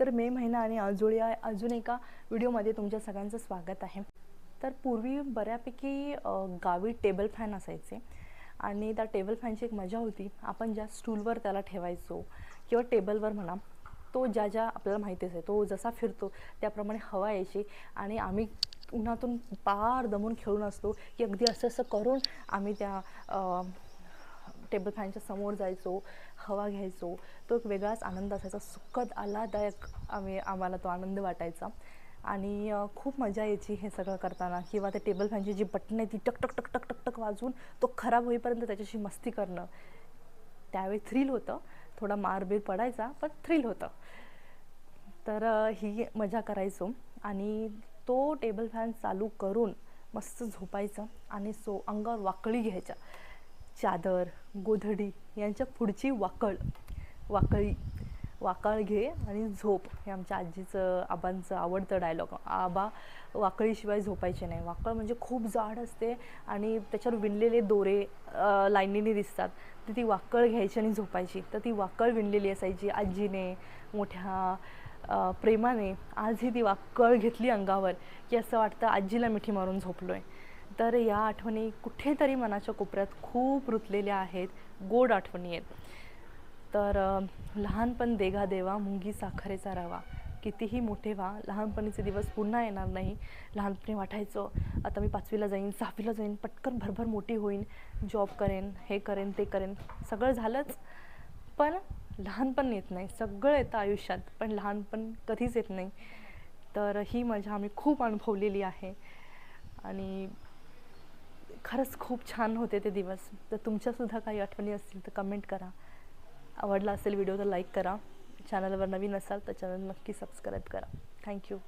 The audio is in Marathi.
तर मे महिना आणि अजून या अजून एका व्हिडिओमध्ये तुमच्या सगळ्यांचं स्वागत आहे. तर पूर्वी बऱ्यापैकी गावी टेबल फॅन असायचे आणि त्या टेबल फॅनची एक मजा होती. आपण ज्या स्टूलवर त्याला ठेवायचो किंवा टेबलवर म्हणा तो ज्या ज्या आपल्याला माहितीच आहे तो जसा फिरतो त्याप्रमाणे हवा यायची आणि आम्ही उन्हातून पार दमून खेळून असतो की अगदी असं असं करून आम्ही त्या टेबल फॅनच्या समोर जायचो हवा घ्यायचो तो एक वेगळाच आनंद असायचा. सुखद आल्हादायक आम्ही आम्हाला तो आनंद वाटायचा. आणि खूप मजा यायची हे सगळं करताना. किंवा त्या टेबल फॅनची जी बटन आहे ती टक टक टक टक टक टक वाजून तो खराब होईपर्यंत त्याच्याशी मस्ती करणं. त्यावेळी थ्रिल होतं. थोडा मारबीर पडायचा पण थ्रिल होतं. तर ही मजा करायचो. आणि तो टेबल फॅन चालू करून मस्त झोपायचं आणि सो अंगावर वाकळी घ्यायच्या. चादर गोधडी यांच्या पुढची वाकळ वाकळी वाकळ घे आणि झोप. हे आमच्या आजीचं आबांचं आवडतं डायलॉग आबा वाकळीशिवाय झोपायचे नाही. वाकळ म्हणजे खूप जाड असते आणि त्याच्यावर विणलेले दोरे लाईनीने दिसतात. तर ती वाकळ घ्यायची आणि झोपायची. तर ती वाकळ विणलेली असायची आजीने मोठ्या प्रेमाने. आजही ती वाकळ घेतली अंगावर की असं वाटतं आजीला मिठी मारून झोपलो आहे तर या आठवणी कुठेतरी मनाच्या कोपऱ्यात खूप रुतलेल्या आहेत गोड आठवणी आहेत. तर लहानपण देगा देवा मुंगी साखरेचा रवा. कितीही मोठे व्हा लहानपणीचे दिवस पुन्हा येणार नाही. लहानपणी वाटायचं आता मी पाचवीला जाईन सहावीला जाईन पटकन भरभर मोठी होईन जॉब करेन हे करेन ते करेन. सगळं झालंच पण लहानपण येत नाही. सगळं येतं आयुष्यात पण लहानपण कधीच येत नाही. तर ही मजा आम्ही खूप अनुभवलेली आहे. आणि खरंच खूप छान होते ते दिवस. तर तुमच्यासुद्धा काही आठवणी असतील तर कमेंट करा. आवडला असेल व्हिडिओ तर लाईक करा. चॅनलवर नवीन असाल तर चॅनल नक्की सबस्क्राईब करा. थँक्यू